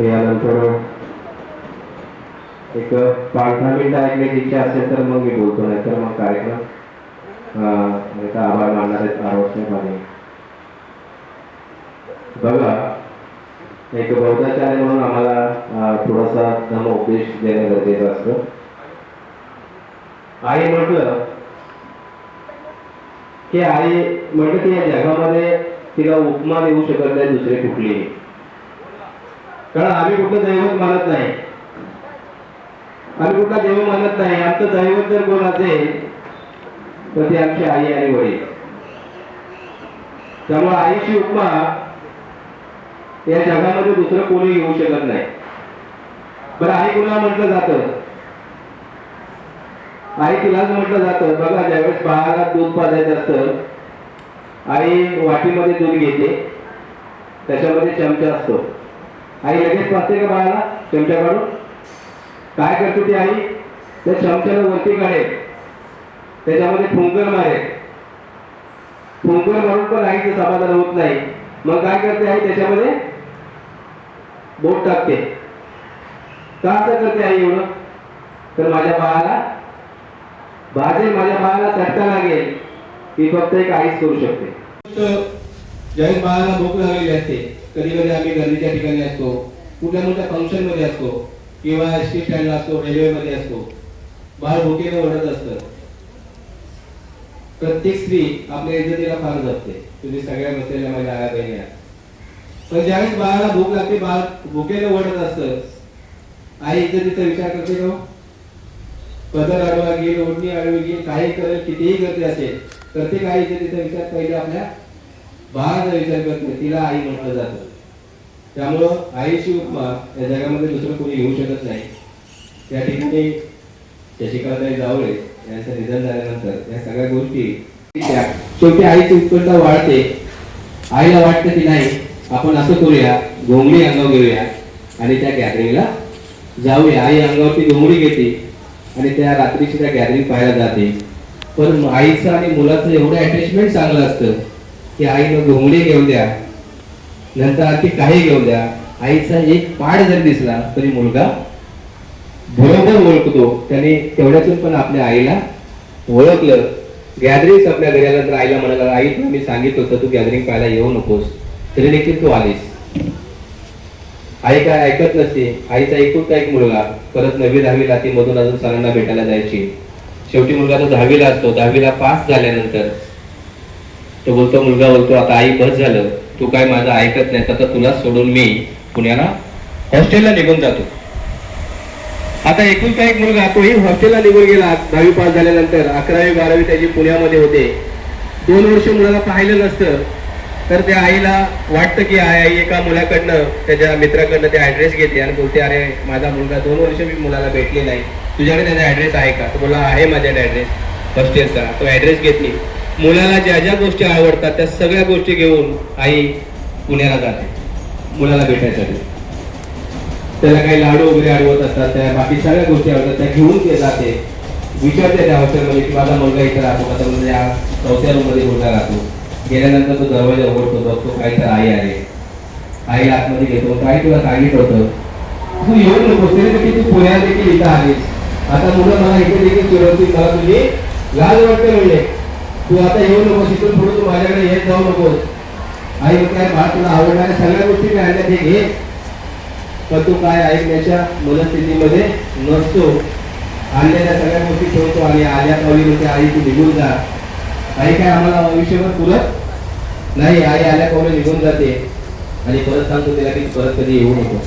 यानंतर एक पाच दहा मिनिटं ऐकण्याची इच्छा असेल तर मग मी बोलतो नाही तर मग कार्यक्रम म्हणजे आभार मानणार आहेत आरोग्य बघा एक बौद्धाचार्य म्हणून आम्हाला थोडासा धर्म उपदेश देणं गरजेचं असतं. आई म्हटलं की आई म्हटलं की या जगामध्ये तिला उपमा देऊ शकत नाही दुसरे कुठलीही. कारण आम्ही कुठलं दैवत मानत नाही. आम्ही कुठला देव मानत नाही. आमचं दैवत जर कोण असेल तर ती आमची आई आणि वडील. त्यामुळे आईची उपमा या जगामध्ये दुसरं कोणी घेऊ शकत नाही. बरं आई कुणा म्हटलं जातं? आई तिलाच म्हटलं जातं. बघा ज्यावेळेस बाळाला दूध पाजायचं असतं आई वाटीमध्ये दूध घेते. त्याच्यामध्ये चमचा असतो. आई लगेच पाजते का बाळाला? चमचा काढून काय करते ती आई? त्या चमच्याला वरती काढेल. त्याच्यामध्ये फुंकर मारेल. फुंकर मारून पण आईचं समाधान होत नाही. मग काय करते आई? त्याच्यामध्ये बोट टाकते. का असं करते आई एवढं? तर माझ्या बाळाला भाजे माझ्या बाळाला चटका लागेल. ही फक्त एक आईच करू शकते. ज्यावेळेस बाळाला भूक लागलेली असते कधी कधी आम्ही गर्दीच्या ठिकाणी असतो कुठल्या मोठ्या फंक्शनमध्ये असतो किंवा एस टी स्टँडला असतो रेल्वे मध्ये असतो. बाळ भुकेने ओढत असतं. प्रत्येक स्त्री आपल्या इज्जतीला फार जपते. तुम्ही सगळ्या बसलेल्या माझ्या आया बहिणी पण ज्यावेळेस बाळाला भूक लागते बाळ भुकेने ओढत असतं. आई इज्जतीचा विचार करते का हो? पदर अडवा घेईल ओढणी अडवी घेईल काही करेल कितीही करते असेल प्रत्येक आई इज्जतीचा विचार पहिले आपल्या बाळाचा विचार करत नाही तिला आई म्हटलं जातं. त्यामुळं आईची उपमा या जगामध्ये दुसरं कोणी घेऊ शकत नाही. त्या ठिकाणी शशिकांताई जावळे यांचं निधन झाल्यानंतर या सगळ्या गोष्टी त्या शेवटी आईची उत्कटता वाढते. आईला वाटतं की नाही आपण असं करूया घोंगडी अंगावर घेऊया आणि त्या गॅदरिंगला जाऊया. आई अंगावरती घोंगडी घेते आणि त्या रात्रीची त्या गॅदरिंग पाहायला जाते. पण आईचं आणि मुलाचं एवढं अटॅचमेंट चांगलं असतं. की आईनं घोंगडे घेऊन द्या. नंतर आणखी काही घेऊन द्या. आईचा एक पाड जरी दिसला तरी मुलगा बरोबर ओळखतो. त्याने तेवढ्यातून पण आपल्या आईला ओळखलं. गॅदरिंग आपल्या घरी आल्यानंतर आईला म्हणाला आई तुला मी सांगितलं होतं तू गॅदरिंग पाहायला येऊ नकोस. तरी देखील तू आलीस. आई काय ऐकत नसते. आईचा एकुलता एक मुलगा. परत नवी दहावीला ती मधून अजून सरांना भेटायला जायची. शेवटी मुलगा तो दहावीला असतो. दहावीला पास झाल्यानंतर तो बोलतो मुलगा बोलतो आता आई बस झालं. तू काय माझं ऐकत नाही आता तुला सोडून मी पुण्याला हॉस्टेलला निघून जातो. आता एकुलता एक मुलगा तोही हॉस्टेलला निघून गेला. दहावी पास झाल्यानंतर अकरावी बारावी त्याची पुण्यामध्ये होते. दोन वर्ष मुलाला पाहिलं नसतं. तर त्या आईला वाटतं की आई आई एका मुलाकडनं त्याच्या मित्राकडनं ते ऍड्रेस घेते आणि बोलते अरे माझा मुलगा दोन वर्ष मी मुलाला भेटले नाही तुझ्याकडे त्याचा ऍड्रेस आहे का? तो बोला आहे माझ्याकडे ऍड्रेस हॉस्टेलचा तो ऍड्रेस घेतली मुलाला ज्या ज्या गोष्टी आवडतात त्या सगळ्या गोष्टी घेऊन आई पुण्याला जाते. मुलाला भेटायसाठी. त्याला काही लाडू वगैरे आडवत असतात त्या बाकी सगळ्या गोष्टी आवडतात त्या घेऊन ते जाते. विचारते त्या हॉस्टेलमध्ये की माझा मुलगा इथं राहतो माझा मुलगा या चौथ्या रूममध्ये मुलगा राहतो गेल्यानंतर तो दरवाजा उघडतो बघतो काही तर आई आहे. आई आतमध्ये घेतो काय तुला सांगितलं होतं? तू येऊ नकोस तरी देखील तू पुण्यात देखील इथं आलीस आता मुलं मला इथे देखील चिडवतील मला तुझी लाज वाटते म्हणजे तू आता येऊ नको इथून पुढे तू माझ्याकडे येत जाऊ नकोस. आई काय बाळ तुला आवडणाऱ्या सगळ्या गोष्टी मी आणल्या ते घे. पण तू काय ऐकण्याच्या मनस्थितीमध्ये नसतो. आणलेल्या सगळ्या गोष्टी ठेवतो आणि आल्या पावली आई तू निघून जा. आई काय आम्हाला आयुष्यभर पुरत नाही. आई आल्या पावले निघून जाते. आणि परत सांगतो तिला की परत कधी येऊ नको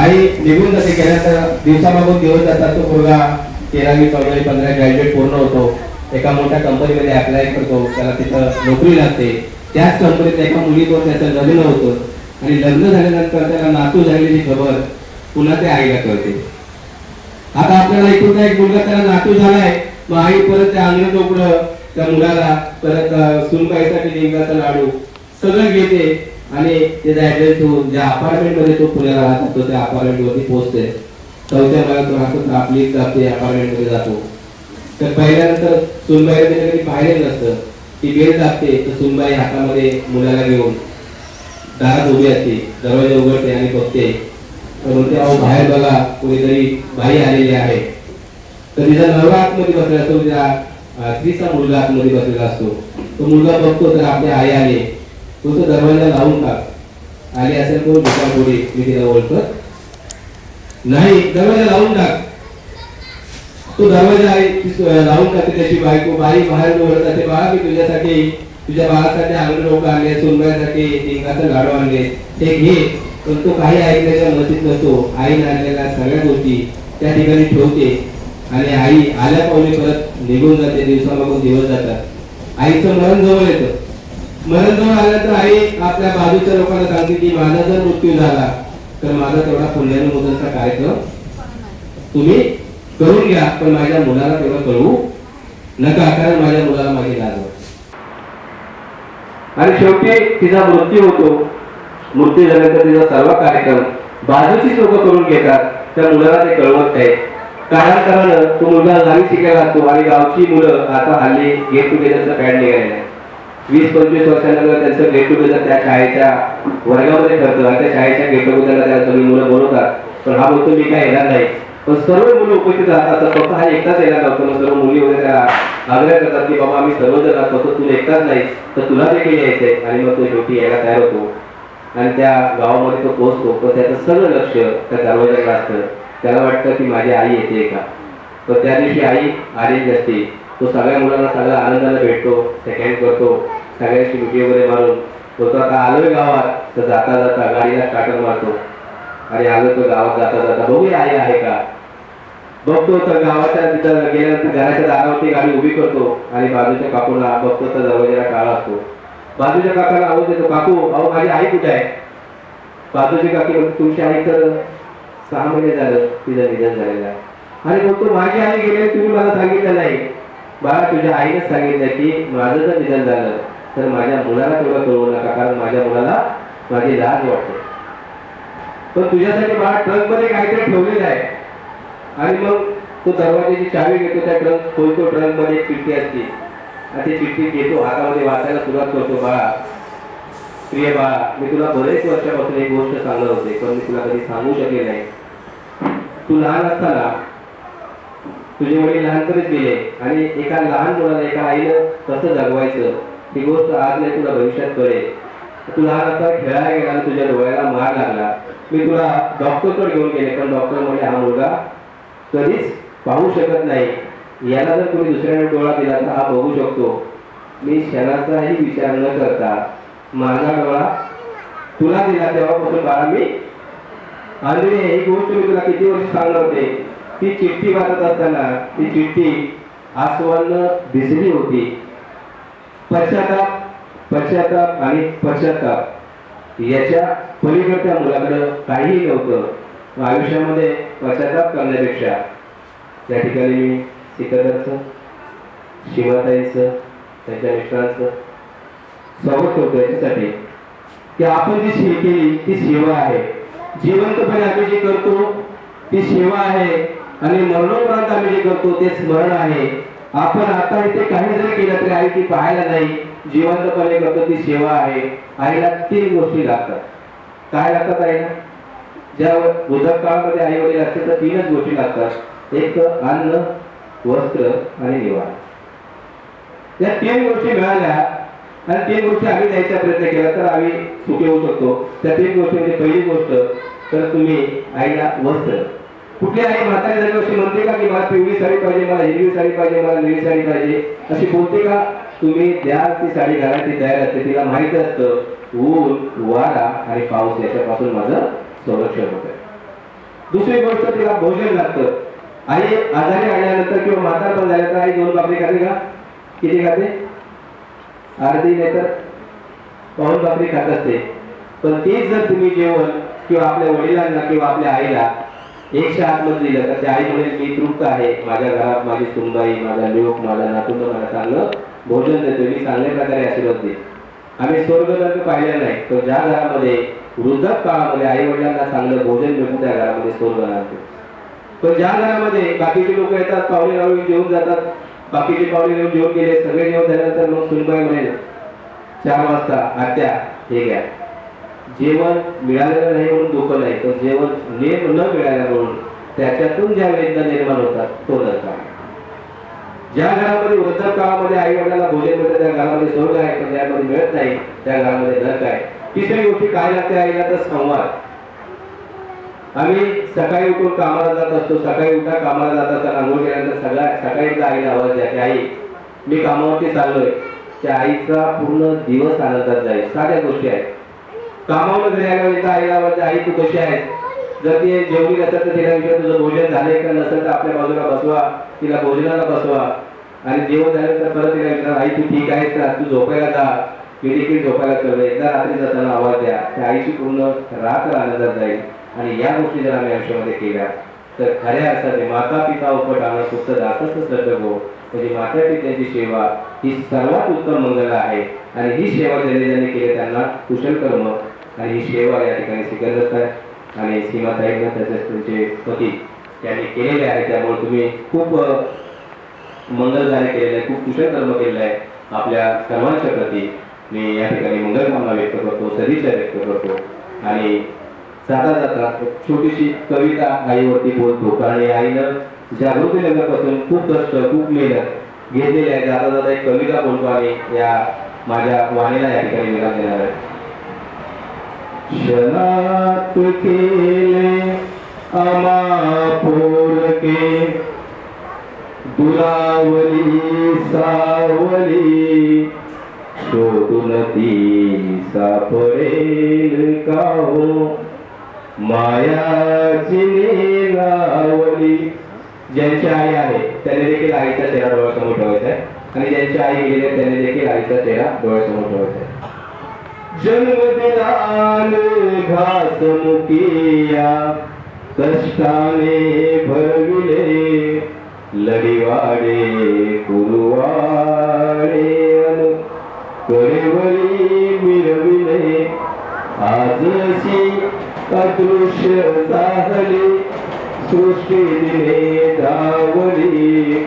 आई निघून जाते. गेल्यानंतर दिवसामागून दिवस जातात तो मुलगा तेरावी चौदावी पंधरा ग्रॅज्युएट पूर्ण होतो. एका मोठ्या कंपनीमध्ये अप्लाय करतो त्याला तिथं नोकरी लागते. त्याच कंपनीत एका मुलीवर त्याचं लग्न होतं. आणि लग्न झाल्यानंतर त्याला नातू झालेली खबर पुन्हा त्या आईला कळते. आता आपल्याला इकडून एक मुलगा त्याला नातू झालाय. मग आई परत त्या अंगण उघडं त्या मुलाला परत सुनबाईसाठी लिंगाचा लाडू सगळं घेते. आणि त्याचा ऍड्रेस घेऊन ज्या अपार्टमेंटमध्ये तो पुण्याला राहत असतो त्या अपार्टमेंट वरती पोहोचते. चौथ्या भागात तो राहतो आपली जाते अपार्टमेंटमध्ये जातो. तर पहिल्यानंतर सुनबाईने कधी पाहिलेलं नसतं. ती बेल दाखते तर सुनबाई हातामध्ये मुलाला घेऊन दारात उभी असते. दरवाजा उघडते आणि बघते. तर म्हणते अहो बाहेर बघा कोणीतरी बाई आलेली आहे. तर तिचा नवरा आतमध्ये बसलेला असतो तिचा स्त्रीचा मुलगा आतमध्ये बसलेला असतो. तो मुलगा बघतो तर आपली आई आली. तो तो दरवाजा लावून टाक. आली असेल कोण दुसरा पुढे मी तिला ओळखत नाही. दरवाजा लावून टाक. तो दरवाजा आहे ती लावून जाते त्याची बायको बाई बाहेर ओरडत जाते. बाळा मी तुझ्यासाठी तुझ्या बाळासाठी अंगण लोक आणले सोनबाईसाठी लिंगाचं गाडो आणले. ते घे पण तो काही ऐकण्याच्या मतीत नसतो. आईने आणलेल्या सगळ्या गोष्टी त्या ठिकाणी ठेवते. आणि आई आल्या पावले परत निघून जाते दिवसामागून दिवस जातात. आईचं मरण जवळ येतं. मरण जवळ आल्यानंतर आई आपल्या बाजूच्या लोकांना सांगते की माझा जर मृत्यू झाला तर माझा तेवढा पुण्यानुमोदनचा कार्यक्रम तुम्ही करून घ्या पण माझ्या मुलाला तेव्हा कळवू नका कारण माझ्या मुलाला माझी लाज वाटते. आणि शेवटी तिचा मृत्यू होतो. मृत्यू झाल्यानंतर तिचा सर्व कार्यक्रम बाजूचीच लोक करून घेतात. त्या मुलाला ते कळवत नाही. काळांतरानं तो मुलगा गावी शिकायला असतो आणि गावची मुलं आता हल्ली गेट टुगेदरचा पॅड निघालेला वीस पंचवीस वर्षानंतर त्यांचं गेट टुगेदर त्या शाळेच्या वर्गामध्ये ठरतं. आणि त्या शाळेच्या गेट टुगेदरला त्या सगळी मुलं बोलवतात. पण हा बोलतो मी काय येणार नाही. सर्व मुलं उपस्थित राहतात. तर फक्त हा एकटाच यायला नव्हतं मग सर्व मुली वगैरे आग्रह करतात की बाबा आम्ही सर्वजण राहतो फक्त तू एकटाच नाही. तर तुला देखील यायचंय. आणि मग तो शेवटी यायला तयार होतो. आणि त्या गावामध्ये तो पोहोचतो. पण त्याचं सगळं लक्ष त्या दरवाजाकडे असतं. त्याला वाटतं की माझी आई येते का? तर त्या दिवशी आई आलेली असते तो सगळ्या मुलांना सगळ्या आनंदाला भेटतो सेकंड करतो सगळ्यांशी मिठी वगैरे मारून. तो आता आलोय गावात. तर जाता जाता गाडीला स्टार्टर मारतो. आणि आलो तो गावात जाता जाता. बघूया आई आहे का? बघतो तर गावाच्या तिथं गेल्यानंतर घराच्या दारावरती गाडी उभी करतो आणि बाजूच्या काकूला बघतो तर दरवाजेला काळा असतो. बाजूच्या काकाला आवाज देतो काकू अहो माझी आई कुठे आहे? बाजूची काकी म्हणते तुमची आई तर सहा महिने झालं तिचं निधन झालेलं आहे. आणि बघतो माझी आई गेली तुम्ही मला सांगितलं नाही. बाळा तुझ्या आईनेच सांगितलं की माझं जर निधन झालं तर माझ्या मुलाला तेवढं कळवू नका कारण माझ्या मुलाला माझी लाज वाटते. पण तुझ्यासाठी बाळा ट्रकमध्ये काहीतरी ठेवलेलं आहे. आणि मग तो दरवाजाची चावी घेतो त्या ट्रंक खोलतो ट्रकमध्ये एक चिठ्ठी असते. आणि ती चिठ्ठी घेतो हातामध्ये वाचायला सुरुवात करतो बाळा प्रिय बाळा मी तुला बरेच वर्षापासून एक गोष्ट सांगत होते पण मी तुला कधी सांगू शकले नाही. तू लहान असताना तुझे वडील लहानपणीच गेले आणि एका लहान मुलाला एका आईनं कसं जगवायचं ही गोष्ट आज नाही तुला भविष्यात कळेल. तू लहान असताना खेळायला गेला आणि तुझ्या डोळ्याला मार लागला. मी तुला डॉक्टरकडे घेऊन गेले पण डॉक्टर म्हणजे हा मुलगा कधीच पाहू शकत नाही. याला जर तुम्ही दुसऱ्याने डोळा दिला तर हा बघू शकतो. मी क्षणाचाही विचार न करता माझा डोळा तुला दिला तेव्हापासून बाळा मी आणि ही गोष्ट मी तुला किती वर्ष सांगत होते. ती चिठ्ठी वाचत असताना ती चिठ्ठी आसवन्न दिसली होती. पश्चाताप पश्चाताप आणि पश्चाताप याच्या पलीकडच्या मुलाकडं काहीही नव्हतं. आयुष्यामध्ये पश्चाताप करण्यापेक्षा? त्या ठिकाणी मी सिकंदरचं शिवाताईचं त्यांच्या मिस्टरांचं स्वागत करतो याच्यासाठी. की आपण जी सेवा केली ती सेवा आहे. जिवंतपणे आम्ही जे करतो ती सेवा आहे. आणि मरणोपरांत आम्ही जे करतो ते स्मरण आहे. आपण आता इथे काही जरी केलं तरी आई ती पाहायला नाही जिवंतपणे करतो ती सेवा आहे. आईला तीन गोष्टी लागतात. काय लागतात आईला? ज्या उदक काळामध्ये आई वडील असते तर तीनच गोष्टी लागतात. एक अन्न वस्त्र आणि निवारा. या तीन गोष्टी मिळाल्या आणि तीन गोष्टी आम्ही द्यायचा प्रयत्न केला तर आम्ही सुखी होऊ शकतो. त्या तीन गोष्टी म्हणजे पहिली गोष्ट तर तुम्ही आईला वस्त्र. कुठली आई म्हातारी झाली अशी म्हणते का की मला पिवळी साडी पाहिजे मला हिरवी साडी पाहिजे मला निळी साडी पाहिजे? अशी बोलते का? तुम्ही द्या ती साडी घालायची तयार असते तिला माहीत असतं ऊन वारा आणि पाऊस याच्यापासून माझं संरक्षण होत आहे दुसरी गोष्ट तिला भोजन लागतं. आई आजारी आल्यानंतर किंवा म्हातारपण झाल्यानंतर आई दोन बापरी खाते का? किती खाते? अर्धी नाही तर पाऊन बापरी खात असते. पण तेच जर तुम्ही जेवण किंवा आपल्या वडिलांना किंवा आपल्या आईला एकशे आतमध्ये दिलं तर त्या आई म्हणेल मी तृप्त आहे. माझ्या घरात माझी सुनबाई माझा लोक माझा नातून मला चांगलं भोजन देतो मी चांगल्या प्रकारे आशीर्वाद दे आम्ही स्वर्गदर्ग पाहिलेला नाही तर ज्या घरामध्ये वृद्धक काळामध्ये आई वडिलांना चांगलं भोजन मिळतं त्या घरामध्ये सोन बनवते पण ज्या घरामध्ये बाकीचे लोक येतात पाहुणे लावून जेवून जातात बाकीचे पाहुणे येऊन जेवून गेले सगळे जेवण झाल्यानंतर मग सुनबाई म्हणेल चार वाजता आत्या हे घ्या. जेवण मिळालेलं नाही म्हणून दुःख नाही तर जेवण नेम न मिळालं म्हणून त्याच्यातून ज्या वेदना निर्माण होतात तो नरक. ज्या घरामध्ये वृद्धकाळामध्ये आई वडिलांना भोजन मिळतं त्या घरामध्ये स्वर्ग आहे पण ज्यामध्ये मिळत नाही त्या घरामध्ये नरक आहे. तिसरी गोष्टी काय लागते आईला तर संवाद. आम्ही सकाळी उठून कामाला जात असतो सकाळी उठा कामाला जात असताना आंघोळ केल्यानंतर सगळ्या सकाळी आईला आवाज द्या की आई मी कामावरती चाललोय. त्या आईचा पूर्ण दिवस आनंदात जाईल. साध्या गोष्टी आहेत. कामावर घरी आल्यावर आईला आवाज आई तू कशी आहेस? जर ती जेवली नसेल तर तिला विचार तुझं भोजन झालंय का नसेल तर आपल्या बाजूला बसवा तिला भोजनाला बसवा. आणि जेवण झालं तर परत तिला विचार आई तू ठीक आहेस का? तू झोपायला जा. मी देखील झोपायला चाललोय एकदा रात्री जाताना आवाज द्या. त्या आईची पूर्ण रात्र आनंदात जाईल. आणि या गोष्टी जर आम्ही आयुष्यामध्ये केल्या तर खऱ्या अर्थाने माता पिता उपट आणा सुप्त दासच हो. म्हणजे माता पित्याची सेवा ही सर्वात उत्तम मंगल आहे. आणि ही सेवा ज्यांनी ज्यांनी केली त्यांना कुशल कर्म. आणि ही सेवा या ठिकाणी स्वीकारत आहे आणि सीमाताईंना त्याचे तुमचे पती त्यांनी केलेले आहे. त्यामुळे तुम्ही खूप मंगल कार्य केलेलं आहे खूप कुशल कर्म केलेलं आहे. आपल्या सर्वांच्या प्रती. मी या ठिकाणी मंगल कामना व्यक्त करतो सदिच्छा व्यक्त करतो. आणि जाता जाता छोटीशी कविता आईवरती बोलतो. कारण या आईनं जागृती नगरपासून खूप कष्ट खूप मेहनत घेतलेली आहे. जाता जाता एक कविता बोलतो आणि या माझ्या वाणीला या ठिकाणी विराम देणार आहे. शनात केले अमापोरके दुरावली सावली शोधून ती सापडेल का हो मायाची लावली ज्यांची आई आहे त्याने देखील आईचा चेहरा डोळ्यासमोर ठेवायचा आहे आणि ज्यांची आई गेली त्याने देखील आईचा चेहरा डोळ्यासमोर ठेवायचा आहे जन्म घास मुकिया कष्टाने भरविले लढीवाडे कुरुवाडे अन करेवरी मिरविले. आजशी अदृश्य साहली. सृष्टी दिले धावली.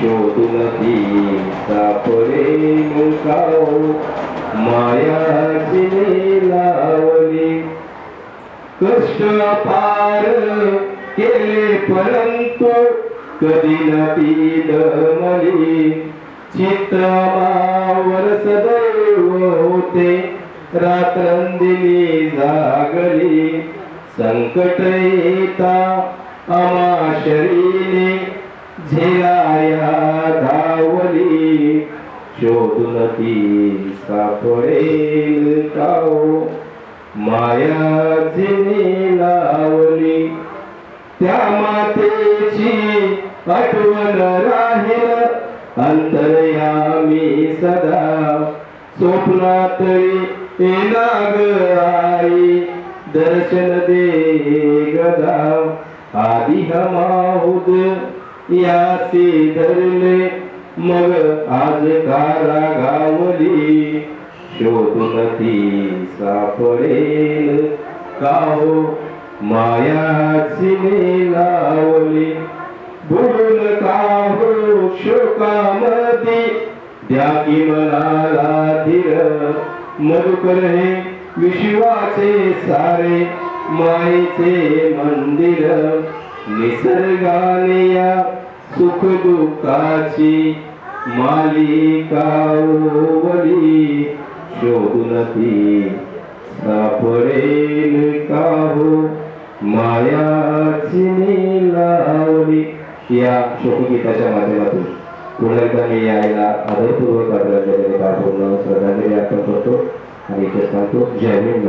शोधून ती सापडे काओ मायाची लावली. कष्ट पार केले परंतु कधी न ती दमली. चित्रावर सदैव होते रात्रंदिनी जागली. संकट येता आमा शरीने झिराया धावली. शोधून ती सापडेल काओ हो? माया जिने लावली. त्या मातेची आठवण राहिला अंतरयामी सदा स्वप्नात येनाग आई दर्शन दे गदा आधी हमाहुद यासी धरले मग आज कारा गावली शोधून ती सापडेल का हो मायाची लावली. बुडून काहो शोकामती द्या की मनाला धीर. मधुकर हे विश्वाचे सारे मायेचे मंदिर. निसर्गाने या सुख दुःखाची मालिका ओवली. शोधून ती सापडेल का हो मायाची लावली. या शोकगीताच्या माध्यमातून. पुन्हा एकदा मी यायला आदरपूर्वक आदरांजली पूर्ण श्रद्धांजली अर्पण करतो आणि इथे सांगतो जय हिंद